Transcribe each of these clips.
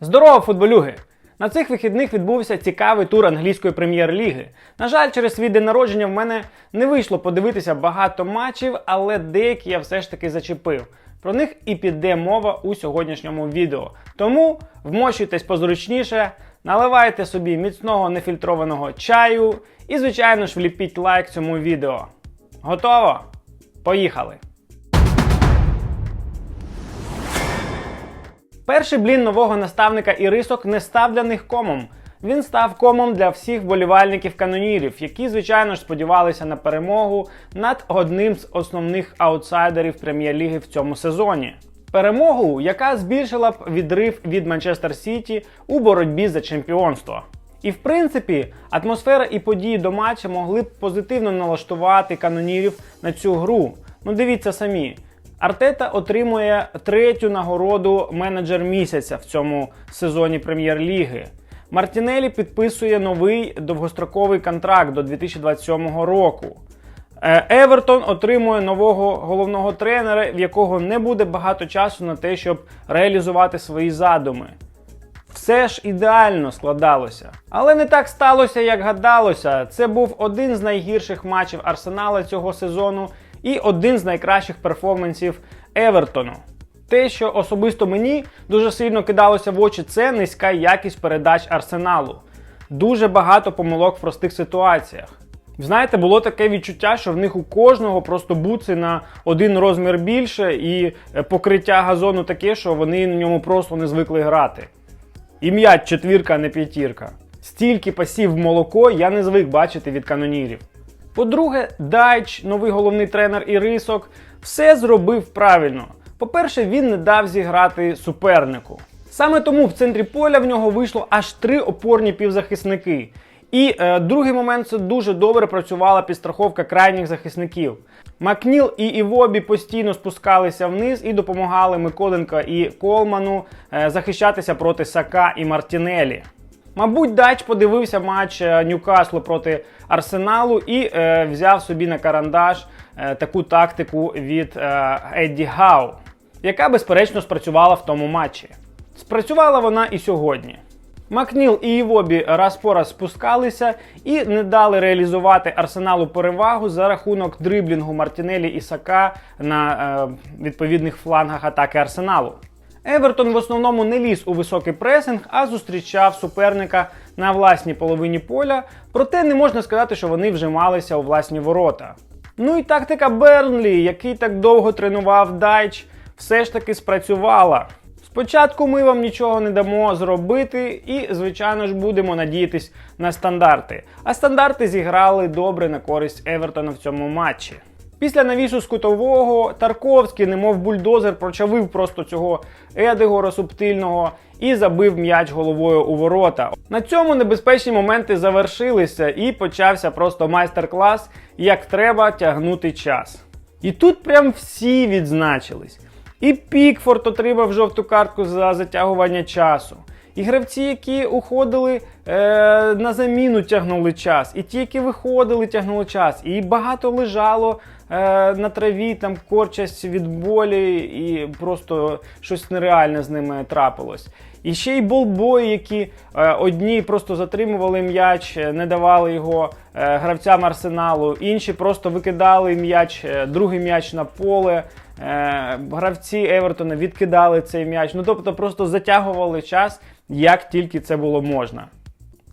Здорово, футболюги! На цих вихідних відбувся цікавий тур англійської прем'єр-ліги. На жаль, через свій день народження в мене не вийшло подивитися багато матчів, але деякі я все ж таки зачепив. Про них і піде мова у сьогоднішньому відео. Тому вмощуйтесь позручніше, наливайте собі міцного нефільтрованого чаю і, звичайно ж, вліпіть лайк цьому відео. Готово? Поїхали! Перший блін нового наставника Ірисок не став для них комом. Він став комом для всіх вболівальників канонірів, які, звичайно ж, сподівалися на перемогу над одним з основних аутсайдерів прем'єр-ліги в цьому сезоні. Перемогу, яка збільшила б відрив від Манчестер Сіті у боротьбі за чемпіонство. І в принципі, атмосфера і події до матча могли б позитивно налаштувати канонірів на цю гру. Ну дивіться самі. Артета отримує третю нагороду менеджер місяця в цьому сезоні прем'єр-ліги. Мартінелі підписує новий довгостроковий контракт до 2027 року. Е, Евертон отримує нового головного тренера, в якого не буде багато часу на те, щоб реалізувати свої задуми. Все ж ідеально складалося. Але не так сталося, як гадалося. Це був один з найгірших матчів Арсенала цього сезону і один з найкращих перформансів Евертону. Те, що особисто мені дуже сильно кидалося в очі, це низька якість передач Арсеналу. Дуже багато помилок в простих ситуаціях. Знаєте, було таке відчуття, що в них у кожного просто буци на один розмір більше, і е, покриття газону таке, що вони на ньому просто не звикли грати. І м'яч четвірка, а не п'ятірка. Стільки пасів в молоко я не звик бачити від канонірів. По-друге, Дайч, новий головний тренер і рисок, все зробив правильно. По-перше, він не дав зіграти супернику. Саме тому в центрі поля в нього вийшло аж три опорні півзахисники. І е, другий момент це дуже добре працювала підстраховка крайніх захисників. Макніл і Івобі постійно спускалися вниз і допомагали Миколенко і Колману е, захищатися проти Сака і Мартінелі. Мабуть, Дач подивився матч е, Ньюкаслу проти Арсеналу і е, взяв собі на карандаш е, таку тактику від е, Едді Гау, яка безперечно спрацювала в тому матчі. Спрацювала вона і сьогодні. Макніл і Івобі раз по раз спускалися і не дали реалізувати арсеналу перевагу за рахунок дриблінгу Мартінелі і Сака на е, відповідних флангах атаки арсеналу. Евертон в основному не ліз у високий пресинг, а зустрічав суперника на власній половині поля, проте не можна сказати, що вони вжималися у власні ворота. Ну і тактика Бернлі, який так довго тренував Дайч, все ж таки спрацювала. Спочатку ми вам нічого не дамо зробити, і, звичайно ж, будемо надіятись на стандарти. А стандарти зіграли добре на користь Евертона в цьому матчі. Після навісу з кутового Тарковський, немов бульдозер, прочавив просто цього Едегора субтильного і забив м'яч головою у ворота. На цьому небезпечні моменти завершилися, і почався просто майстер-клас, як треба тягнути час. І тут прям всі відзначились. І Пікфорд отримав жовту картку за затягування часу. І гравці, які уходили е, на заміну, тягнули час. І ті, які виходили, тягнули час. І багато лежало е, на траві, там корчась від болі, і просто щось нереальне з ними трапилось. І ще й болбої, які е, одні просто затримували м'яч, е, не давали його е, гравцям арсеналу, інші просто викидали м'яч, е, другий м'яч на поле. Е, гравці Евертона відкидали цей м'яч. Ну тобто просто затягували час, як тільки це було можна.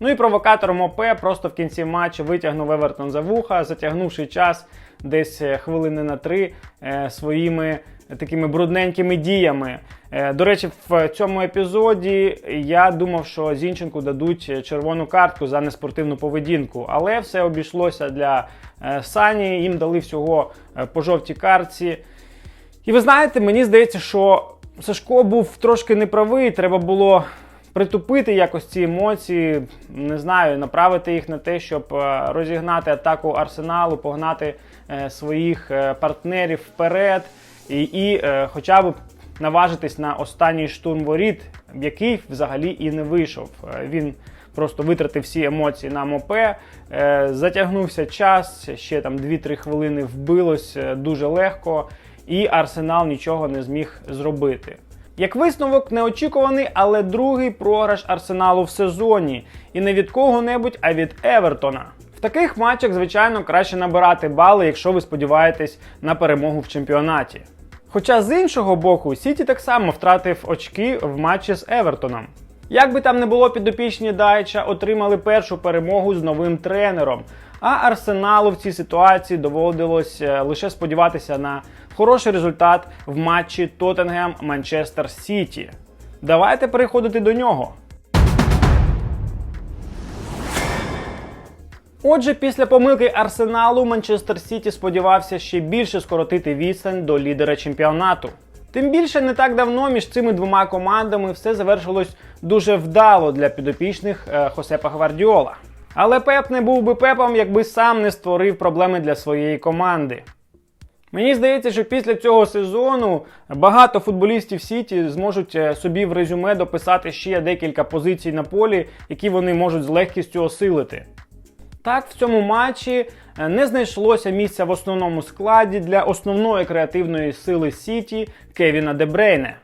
Ну і провокатором ОП просто в кінці матчу витягнув Евертон за вуха, затягнувши час десь е, хвилини на три е, своїми такими брудненькими діями. Е, До речі, в цьому епізоді я думав, що Зінченку дадуть червону картку за неспортивну поведінку, але все обійшлося для Сані. Їм дали всього по жовтій картці. І ви знаєте, мені здається, що Сашко був трошки неправий, треба було притупити якось ці емоції, не знаю, направити їх на те, щоб е, розігнати атаку арсеналу, погнати е, своїх е, партнерів вперед і, і хоча б наважитись на останній штурм воріт, який взагалі і не вийшов. Він просто витратив всі емоції на МОП, е, затягнувся час, ще там 2-3 хвилини вбилось дуже легко, і Арсенал нічого не зміг зробити. Як висновок, неочікуваний, але другий програш Арсеналу в сезоні. І не від кого-небудь, а від Евертона. В таких матчах, звичайно, краще набирати бали, якщо ви сподіваєтесь на перемогу в чемпіонаті. Хоча з іншого боку, Сіті так само втратив очки в матчі з Евертоном. Як би там не було, підопічні Дайча отримали першу перемогу з новим тренером. А Арсеналу в цій ситуації доводилось е, лише сподіватися на хороший результат в матчі Тоттенгем Манчестер Сіті. Давайте переходити до нього. Отже, після помилки Арсеналу Манчестер Сіті сподівався ще більше скоротити відстань до лідера чемпіонату. Тим більше не так давно між цими двома командами все завершилось дуже вдало для підопічних е, Хосепа Гвардіола. Але Пеп не був би Пепом, якби сам не створив проблеми для своєї команди. Мені здається, що після цього сезону багато футболістів Сіті зможуть е, собі в резюме дописати ще декілька позицій на полі, які вони можуть з легкістю осилити. Так, в цьому матчі е, не знайшлося місця в основному складі для основної креативної сили Сіті Кевіна Дебрейне.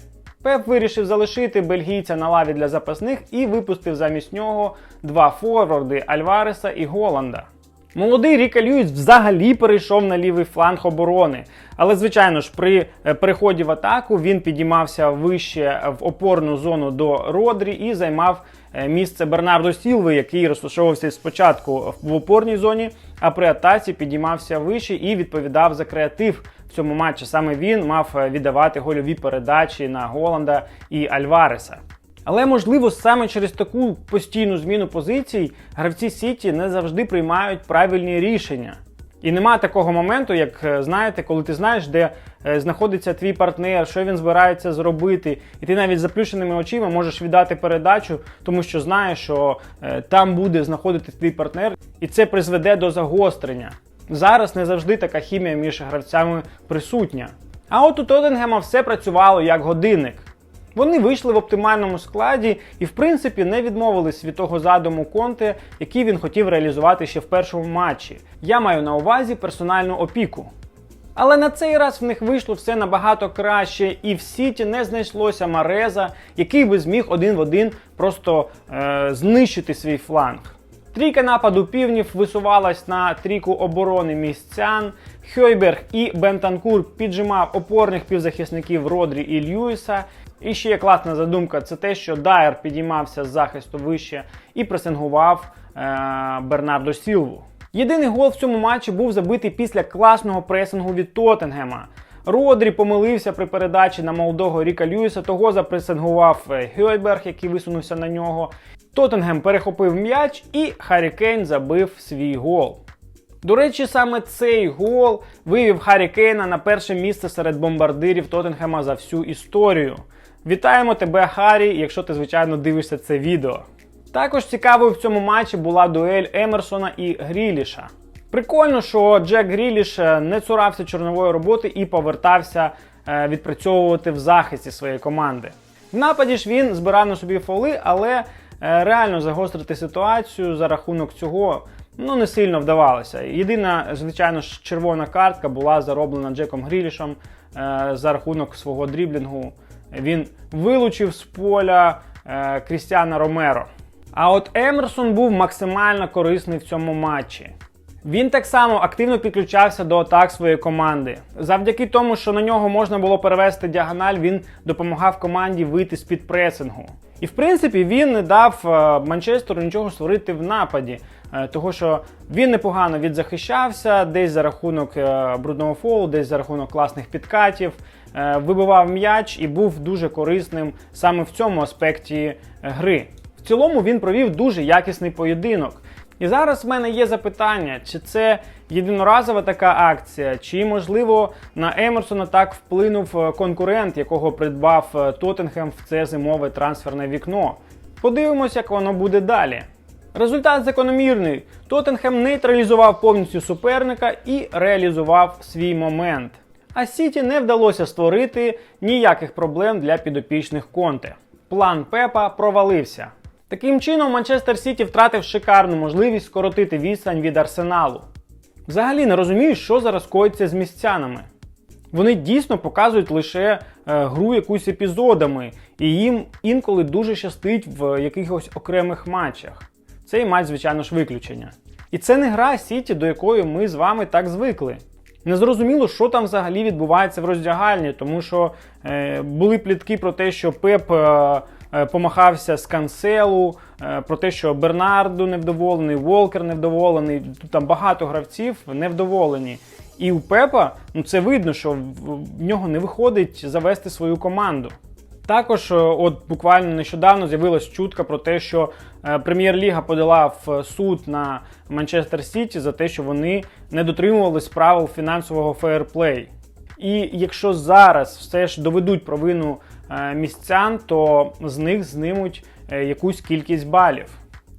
Пеп вирішив залишити бельгійця на лаві для запасних і випустив замість нього два форварди Альвареса і Голланда. Молодий Ріка Льюіс взагалі перейшов на лівий фланг оборони. Але, звичайно ж, при е, переході в атаку він підіймався вище в опорну зону до Родрі і займав е, місце Бернардо Сілви, який розташовувався спочатку в опорній зоні, а при атаці підіймався вище і відповідав за креатив в цьому матчі. Саме він мав е, віддавати гольові передачі на Голланда і Альвареса. Але можливо саме через таку постійну зміну позицій гравці Сіті не завжди приймають правильні рішення. І нема такого моменту, як е, знаєте, коли ти знаєш, де е, знаходиться твій партнер, що він збирається зробити, і ти навіть заплющеними очима можеш віддати передачу, тому що знаєш, що е, там буде знаходитись твій партнер, і це призведе до загострення. Зараз не завжди така хімія між гравцями присутня. А от у Тоттенгема все працювало як годинник. Вони вийшли в оптимальному складі і, в принципі, не відмовились від того задуму Конте, який він хотів реалізувати ще в першому матчі. Я маю на увазі персональну опіку. Але на цей раз в них вийшло все набагато краще, і в Сіті не знайшлося Мареза, який би зміг один в один просто е, знищити свій фланг. Трійка нападу півнів висувалась на трійку оборони місцян. Хьойберг і Бентанкур піджимав опорних півзахисників Родрі і Льюіса. І ще є класна задумка, це те, що Дайер підіймався з захисту вище і пресингував е- Бернардо Сілву. Єдиний гол в цьому матчі був забитий після класного пресингу від Тоттенгема. Родрі помилився при передачі на молодого Ріка Льюіса, того запресингував Гьойберг, який висунувся на нього. Тоттенгем перехопив м'яч і Харі Кейн забив свій гол. До речі, саме цей гол вивів Харі Кейна на перше місце серед бомбардирів Тоттенхема за всю історію. Вітаємо тебе, Харі, якщо ти, звичайно, дивишся це відео. Також цікавою в цьому матчі була дуель Емерсона і Гріліша. Прикольно, що Джек Гріліш е, не цурався чорнової роботи і повертався е, відпрацьовувати в захисті своєї команди. В нападі ж він збирав на собі фоли, але е, реально загострити ситуацію за рахунок цього ну, не сильно вдавалося. Єдина, звичайно ж, червона картка була зароблена Джеком Грілішем за рахунок свого дріблінгу. Він вилучив з поля Крістіана Ромеро. А от Емерсон був максимально корисний в цьому матчі. Він так само активно підключався до атак своєї команди. Завдяки тому, що на нього можна було перевести діагональ, він допомагав команді вийти з під пресингу. І в принципі він не дав е, Манчестеру нічого створити в нападі, е, того що він непогано відзахищався, десь за рахунок е, брудного фолу, десь за рахунок класних підкатів, вибивав м'яч і був дуже корисним саме в цьому аспекті гри. В цілому він провів дуже якісний поєдинок. І зараз в мене є запитання, чи це єдиноразова така акція, чи, можливо, на Емерсона так вплинув е, конкурент, якого придбав е, Тоттенхем в це зимове трансферне вікно. Подивимось, як воно буде далі. Результат закономірний. Тоттенхем нейтралізував повністю суперника і реалізував свій момент. А Сіті не вдалося створити ніяких проблем для підопічних конте. План Пепа провалився. Таким чином, Манчестер Сіті втратив шикарну можливість скоротити відстань від арсеналу. Взагалі не розумію, що зараз коїться з місцянами. Вони дійсно показують лише е, гру якусь епізодами, і їм інколи дуже щастить в якихось окремих матчах. Цей матч, звичайно ж, виключення. І це не гра Сіті, до якої ми з вами так звикли. Незрозуміло, що там взагалі відбувається в роздягальні, тому що е, були плітки про те, що Пеп е, помахався з канцелу, е, про те, що Бернарду невдоволений, Волкер невдоволений. Там багато гравців невдоволені. І у Пепа ну це видно, що в, нього не виходить завести свою команду. Також, е, от буквально нещодавно з'явилась чутка про те, що е, Прем'єр-ліга подала в суд на Манчестер Сіті за те, що вони не дотримувались правил фінансового фейерплей. І якщо зараз все ж доведуть провину е, містян, то з них знимуть е, якусь кількість балів.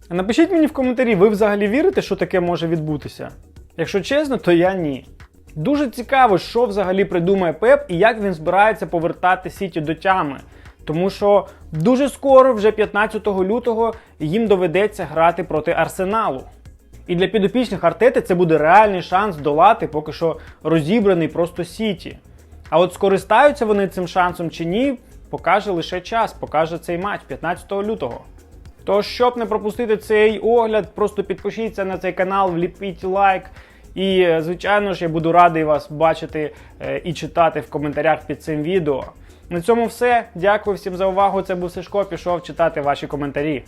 Напишіть мені в коментарі, ви взагалі вірите, що таке може відбутися? Якщо чесно, то я ні. Дуже цікаво, що взагалі придумає Пеп і як він збирається повертати Сіті до тями. Тому що дуже скоро, вже 15 лютого, їм доведеться грати проти Арсеналу. І для підопічних Артети це буде реальний шанс долати поки що розібраний просто Сіті. А от скористаються вони цим шансом чи ні, покаже лише час, покаже цей матч 15 лютого. Тож, щоб не пропустити цей огляд, просто підпишіться на цей канал, вліпіть лайк. І, е, звичайно ж, я буду радий вас бачити е, і читати в коментарях під цим відео. На цьому все. Дякую всім за увагу. Це був Сашко. Пішов читати ваші коментарі.